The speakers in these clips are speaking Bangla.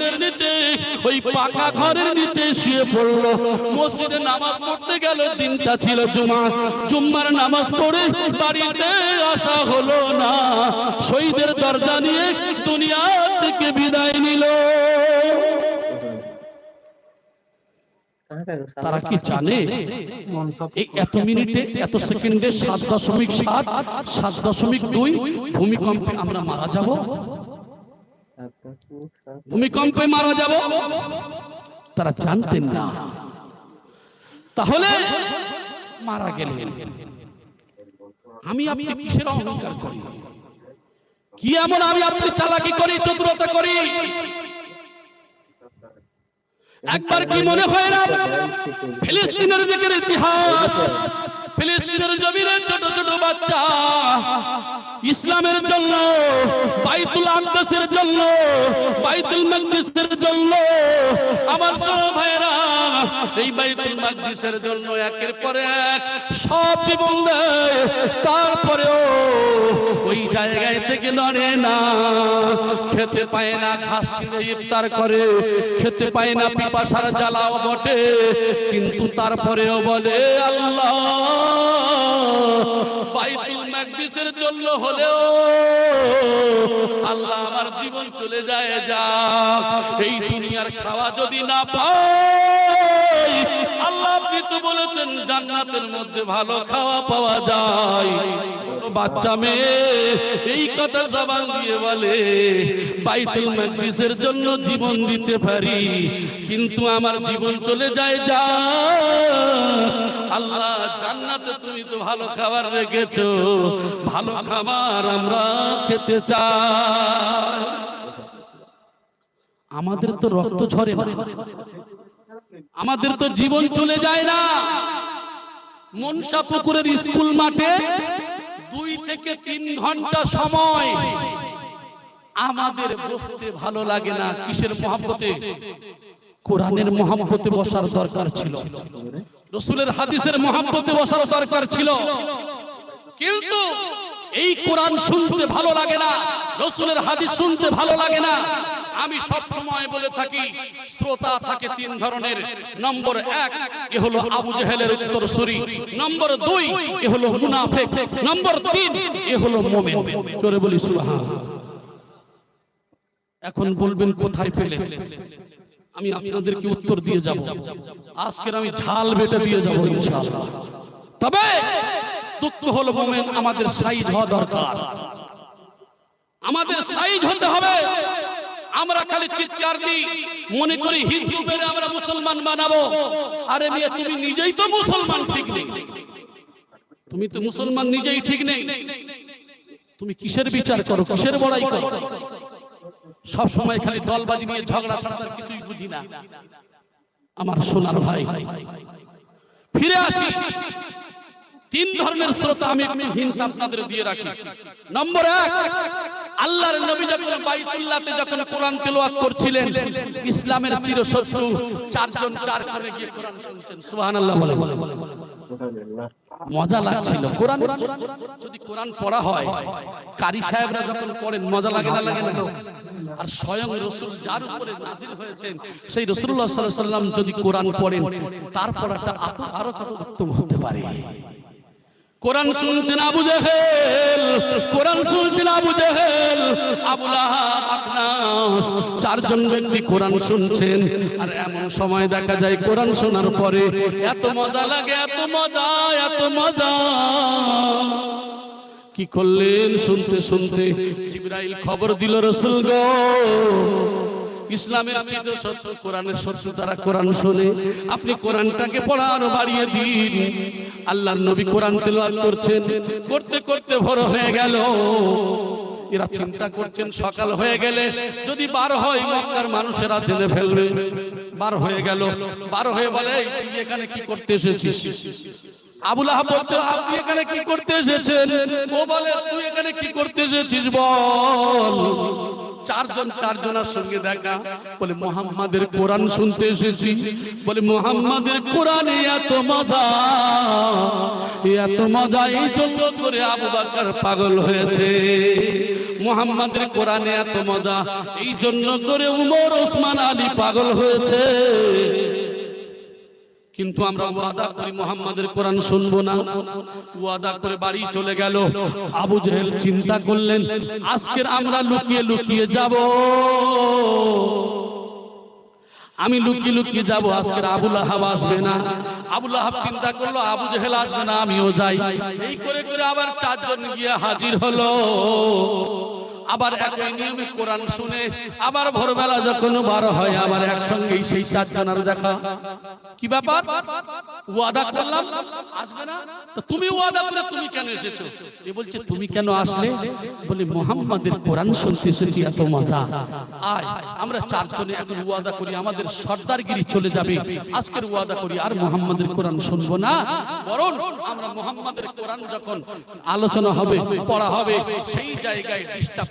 টিনের নিচে, ওই পাকা ঘরের নিচে শুয়ে পড়ল। মসজিদে নামাজ পড়তে গেল, দিনটা ছিল জুমা জুম্মার নামাজ পড়ে বাড়িতে আসা হলো না। শহীদের দরজা নিয়ে দুনিয়া থেকে বিদায় নিল। তারা কি জানে? এত মিনিটে, এত সেকেন্ডে সাত দশমিক সাত সাত দশমিক দুই ভূমিকম্পে আমরা মারা যাব? ভূমিকম্পে মারা যাব? তারা জানতেন না। তাহলে মারা গেলেন। আমি আপনি কিসের অহংকার করি? কি এমন আমি আপনি চালাকি করি, চতুরতা করি? একবার কি মনে হয় না? ফিলিস্তিনের দিকের ইতিহাস। ফিলিস্তিনের জমিনে ছোট ছোট বাচ্চা। ইসলামের জন্য, বাইতুল আকদাসের জন্য, বাইতুল মাকদিসের জন্য। আমার সব ভাইরা এই বাইতুল মাকদিসের জন্য একের পর এক সব জীবন দেয়। তারপরেও ওই জায়গায় থেকে নড়ে না। খেতে পায় না ঘাস ইফতার করে। খেতে পায় না পিপাসার জ্বালাও বটে। কিন্তু তারপরেও বলে, আল্লাহ বাইতুল চলল হলেও আল্লাহ আমার জীবন চলে যায়, যা এই দুনিয়ার খাওয়া যদি না আপনি তো বলেছেন জান্নাতের মধ্যে ভালো খাওয়া পাওয়া যায়। বাচ্চা মেয়ে এই কথা জবান দিয়ে বলে, বাইতুল মাকদিসের জন্য জীবন দিতে পারি, কিন্তু আমার জীবন চলে যায় যা। আল্লাহ, জান্নাতে তুমি তো ভালো খাবার রেখেছো, ভালো খাবার আমরা খেতে চাই। আমাদের তো রক্ত ঝরে আমাদের তো জীবন চলে যায় না। মনসা পুকুরের স্কুল মাঠে দুই থেকে তিন ঘণ্টা সময় আমাদের বসতে ভালো লাগে না। কিসের মহাব্বতে? কোরআনের মহাব্বতে বসার দরকার ছিল। রসুলের হাদিসের মহাব্বতে বসার দরকার ছিল। কিন্তু এই কোরআন শুনতে ভালো লাগে না, রসুলের হাদিস শুনতে ভালো লাগে না। আমি সব সময় বলে থাকি, শ্রোতা থাকে তিন ধরনের। নম্বর এক, এ হলো আবু জেহেলের উত্তর সুরি। নম্বর দুই, এ হলো মুনাফেক। নম্বর তিন, এ হলো মোমেন। জোরে বলি সুবহান। এখন বলবেন কোথায় পেলে? আমি আপনাদেরকে উত্তর দিয়ে যাব। আজকের আমি ঝাল বেটে দিয়ে যাব ইনশাআল্লাহ। তবে দুঃখ হলো মোমেন আমাদের সাইজ হওয়া দরকার। আমাদের সাইজ হতে হবে আমরা খালি চিৎকার দিই। মনে করি হিন্দু মেরে আমরা মুসলমান বানাবো। আরে মেয়ে, তুমি নিজেই তো মুসলমান, ঠিক নেই। তুমি তো মুসলমান, নিজেই ঠিক নেই। তুমি কিসের বিচার করো? কিসের বড়াই করো? সব সময় খালি দলবাজি নিয়ে ঝগড়া ছাড়া কিছুই বুঝি না। আমার সোনার ভাই, ফিরে আসি। তিন ধর্মের শ্রোতা আমি আমি হিংসা আপনাদের দিয়ে রাখি। নম্বর এক আল্লাহর নবী যখন বাইতুল্লাহতে যখন কোরআন তেলাওয়াত করছিলেন, ইসলামের চিরশত্রু, চারজন চার করে গিয়ে কোরআন শুনছেন। সুবহানাল্লাহ বলে মজা লাগছিল। কোরআন যদি কোরআন পড়া হয়, কারি সাহেবরা যখন পড়েন, মজা লাগে না লাগে না? আর স্বয়ং রসুল যার উপরে নাজির হয়েছেন, সেই রসুল্লাহ সাল্লাম যদি কোরআন পড়েন, তারপর একটা আরও কত উত্তম হতে পারে। কোরআন শুনছেন আবু জেহেল, কোরআন শুনছেন আবু জেহেল, আবু লাহাব, আকনাস, চারজন ব্যক্তি কোরআন শুনছেন। আর এমন সময় দেখা যায় কোরআন শোনার পরে এত মজা লাগে, এত মজা এত মজা। কি করলেন শুনতে শুনতে? জিবরাইল খবর দিল রসুল গো ইসলামের চির সত্য, কোরআনের সত্য তারা কোরআন শোনে। আপনি কোরআনটাকে পড়া বাড়িয়ে দিন। আল্লাহর নবী কোরআন তেলাওয়াত করছেন। করতে করতে ভোর হয়ে গেল। এরা চিন্তা করছেন সকাল হয়ে গেলে। যদি বার হয়, মক্কার মানুষেরা জেনে ফেলবে। বার হয়ে গেল। বার হয়ে বলে তুই এখানে কি করতে এসেছিস? আবুল আহাব আপনি এখানে কি করতে এসেছেন? ও বলে, তুই এখানে কি করতে এসেছিস বল? চারজন চারজনের সঙ্গে দেখা। বলে মোহাম্মদের কোরআন শুনতে এসেছি। বলে মোহাম্মদের কোরআনে এত মজা। এত মজা এই জন্য করে আবু বাকর পাগল হয়েছে। মোহাম্মদের কোরআনে এত মজা। এই জন্য করে উমর ওসমান আলী পাগল হয়েছে। কিন্তু আমরা ওয়াদা করি মোহাম্মদের কোরআন শুনব না। ওয়াদা করে বাড়ি চলে গেল। আবু জেহেল চিন্তা করলেন, আজকের আমরা লুকিয়ে লুকিয়ে যাব। আমি লুকিয়ে লুকিয়ে যাব, আজকের আবুল আহাব আসবে না। আবুল আহাব চিন্তা করল, আবু জেহেল আসবে না, আমিও যাই। এই করে করে আবার চারজন গিয়ে হাজির হলো। আবার একই নিয়মে কোরআন শুনে, আবার ভোরবেলা যখন বার হয়, আবার একসঙ্গেই সেই চারজনের দেখা। কি ব্যাপার? ওয়াদা করলাম, আসবে না? তুমি ওয়াদা করে তুমি কেন এসেছ? এ বলছে, তুমি কেন আসলে? মোহাম্মদের কোরআন শুনতে এসেছি, এত মজা। আয়, আমরা চারজনে এখন ওয়াদা করি, আমাদের সর্দারগিরি চলে যাবে। আজকের ওয়াদা করি, আর মোহাম্মদের কোরআন শুনব না। বরং আমরা মোহাম্মদের কোরআন যখন আলোচনা হবে, পড়া হবে, সেই জায়গায় ডিস্টার্ব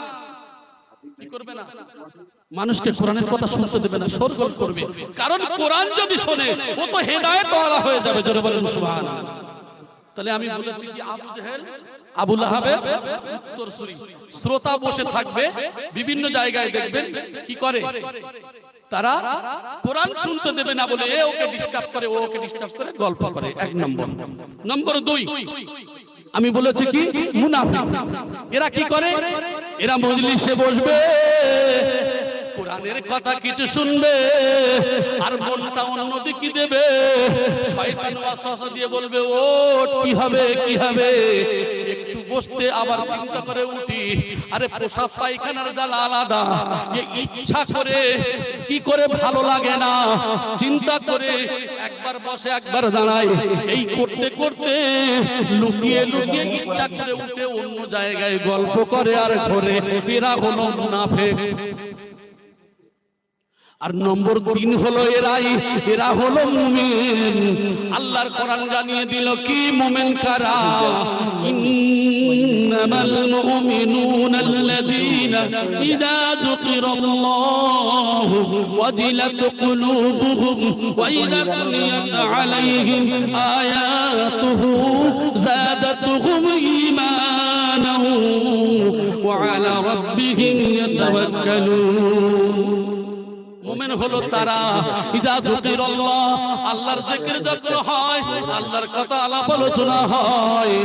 মানুষকে কোরআনের কথা শুনতে দেবে না সরগোল করবে। কারণ কোরআন যদি শোনে, ও তো হেদায়েত ওয়ালা হয়ে যাবে, জোরে বলেন সুবহানাল্লাহ। তাহলে আমি বলেছি কি, আবু জেহেল আবুল আহাবের উত্তরসূরি শ্রোতা বসে থাকবে, বিভিন্ন জায়গায় দেখবেন কি করে? তারা কোরআন শুনতে দেবে না বলে এ ওকে ডিস্টার্ব করে, ও ওকে ডিস্টার্ব করে, গল্প করে। এক নম্বর। নম্বর দুই। আমি বলেছি কি? মুনাফিক। এরা কি করে? এরা মজলিসে বসবে। কোরআনের কথা কিছু শুনবে আর মনটা অন্যদিকে দেবে। শয়তান ওয়াসওয়াসা দিয়ে বলবে ও কি হবে কি হবে? একটু বসতে আবার চিন্তা করে উঠি। আরে, পোশাক পায়খানার জ্বালা আলাদা। এ ইচ্ছা করে, কি করে ভালো লাগে না, চিন্তা করে একবার বসে, একবার দাঁড়ায়। এই করতে করতে লুকিয়ে লুকিয়ে ইচ্ছা করে উঠে অন্য জায়গায় গল্প করে আর ঘরে। এরা হলো মুনাফেক। আর নম্বর তিন হলো এরাই এরা হলো মুমিন। আল্লাহর কোরআন জানিয়ে দিল, কি মুমিন কারা? ইন্নামাল মুমিনুনা আল্লাযীনা ইযা যুকিরাল্লাহু ওয়াজিলাত কুলুবুহুম ওয়া ইযা তুলিয়াত আলাইহিম আয়াতুহু যাদাতুহুম ঈমানান ওয়া আলা রাব্বিহিম ইয়াতাওয়াক্কালুন। হলো তারা। ইদা যুকিরাল্লাহ আল্লাহর জিকির যখন হয়, আল্লাহর কথা আলাপ আলোচনা হয়।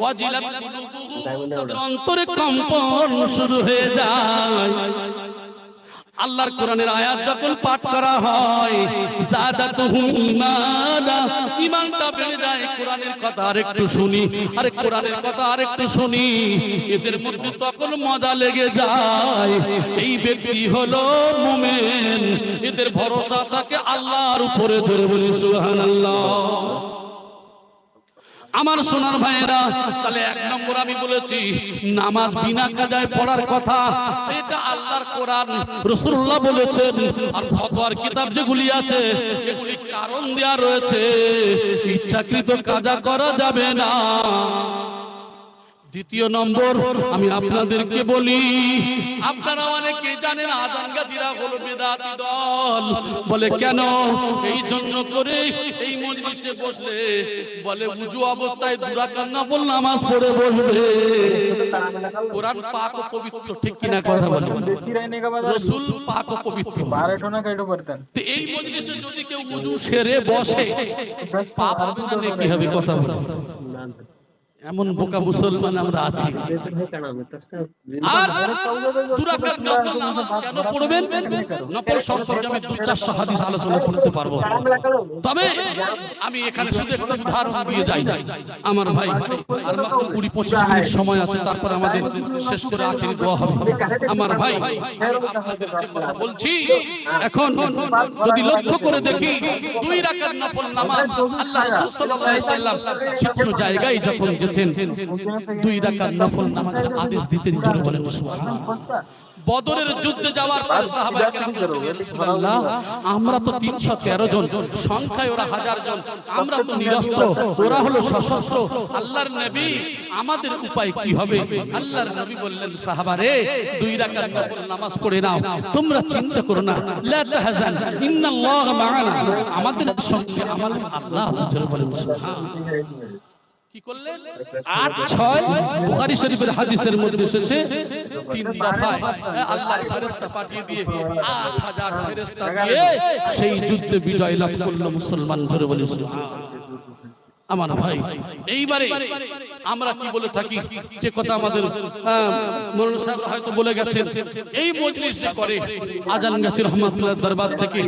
ওয়াজিলাত কুলুবুহুম তাদের অন্তরে কম্পন শুরু হয়ে যায়। আল্লাহর কোরআনের আয়াত যখন পাঠ করা হয় কথা আরেকটু শুনি কথা আরেকটু শুনি, এদের তখন মজা লেগে যায়। এই ব্যক্তি হলো এদের ভরসা থাকে আল্লাহর উপরে ধরে বলি, সুবহানাল্লাহ। আমার সোনার ভাইয়েরা, তাহলে এক নম্বর আমি বলেছি, নামাজ বিনা কাজায় পড়ার কথা, এটা আল্লাহর কোরআন রসুল্লাহ বলেছেন, আর ফতোয়ার কিতাব যেগুলি আছে, এগুলি কারণ দেয়া রয়েছে, ইচ্ছাকৃত কাজা করা যাবে না। দ্বিতীয় নম্বর, আমি আপনাদেরকে বলি, আপনারা অনেকে জানেন আদান গাজিরা হলো বেদাতি দল। বলে, কেন? এই জন্য করে এই মজলিসে বসলে, বলে, উজু অবস্থায় দুরা কান্না বল নামাজ পড়ে বসবে। কোরআন পাক ও পবিত্র, ঠিক কিনা কথা বলে রাসূল পাক ও পবিত্র। 12 না কাইটো করতেন তো এই মজলিসে যদি কেউ উজু সেরে বসে, পাপ হবে কি হবে? কথা বলে এমন বোকা মুসলমান আমরা আছি। আর দুরাকাত নামাজ কেন পড়বেন? নফল সম্পর্কে আমি দু চারশো হাদিস আলোচনা করতে পারব। তবে আমি এখানে শুধু একটা উদাহরণ দিয়ে যাই। আমার ভাই আর মাত্র কুড়ি পঁচিশ মিনিট সময় আছে তারপর আমাদের শেষ করে আখেরি দোয়া হবে। আমার ভাই আপনাদের যে কথা বলছি এখন যদি লক্ষ্য করে দেখি দুই রাকাত নফল নামাজ আল্লাহ রাসূল সাল্লাল্লাহু আলাইহি সাল্লাম যে কোনো জায়গায় যখন যেতেন দুই রাকাত নফল নামাজের আদেশ দিতেন জোরে বলেন সুবহানাল্লাহ। বদরের যুদ্ধে যাওয়ার পরে সাহাবায়ে কেরাম বলছেন, "ইয়া রাসূলুল্লাহ, আমরা তো তিনশো তেরো জন সংখ্যায় ওরা হাজার জন। আমরা তো নিরস্ত্র ওরা হলো সশস্ত্র। আল্লাহর নবী আমাদের উপায় কি হবে? আল্লাহর নবী বললেন সাহাবারে দুই রাকাত নফল নামাজ পড়ে নাও। তোমরা চিন্তা করো না। লা তাহজান ইন্নাল্লাহ মা'ানা আমাদের সঙ্গে আমাদের আল্লাহ আছে জোরে বলেন সুবহানাল্লাহ। কি করলেন? ছয় বুখারি শরীফের হাদিসের মধ্যে এসেছে তিন দফায় আল্লাহর ফেরেশতা পাঠিয়ে দিয়ে আট হাজার ফেরেশতা দিয়ে সেই যুদ্ধে বিজয় লাভ করল মুসলমান ধরে বলে আমার ভাই এইবারে আমরা কি বলে থাকি? যে কথা আমাদের আহ, সাহেব হয়তো বলে গেছেন। এই মজলিস করে আজান গাছি রহমাতুল্লাহ দরবার থেকে।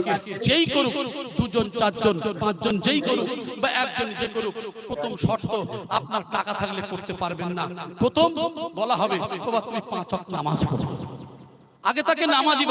যেই করুক দুজন চারজন পাঁচজন যেই করুক বা একজন যে করুক প্রথম শর্ত আপনার টাকা থাকলে করতে পারবেন না। প্রথম বলা হবে তুমি পাঁচ নামাজ পড়ো। আগে তাকে নামাজি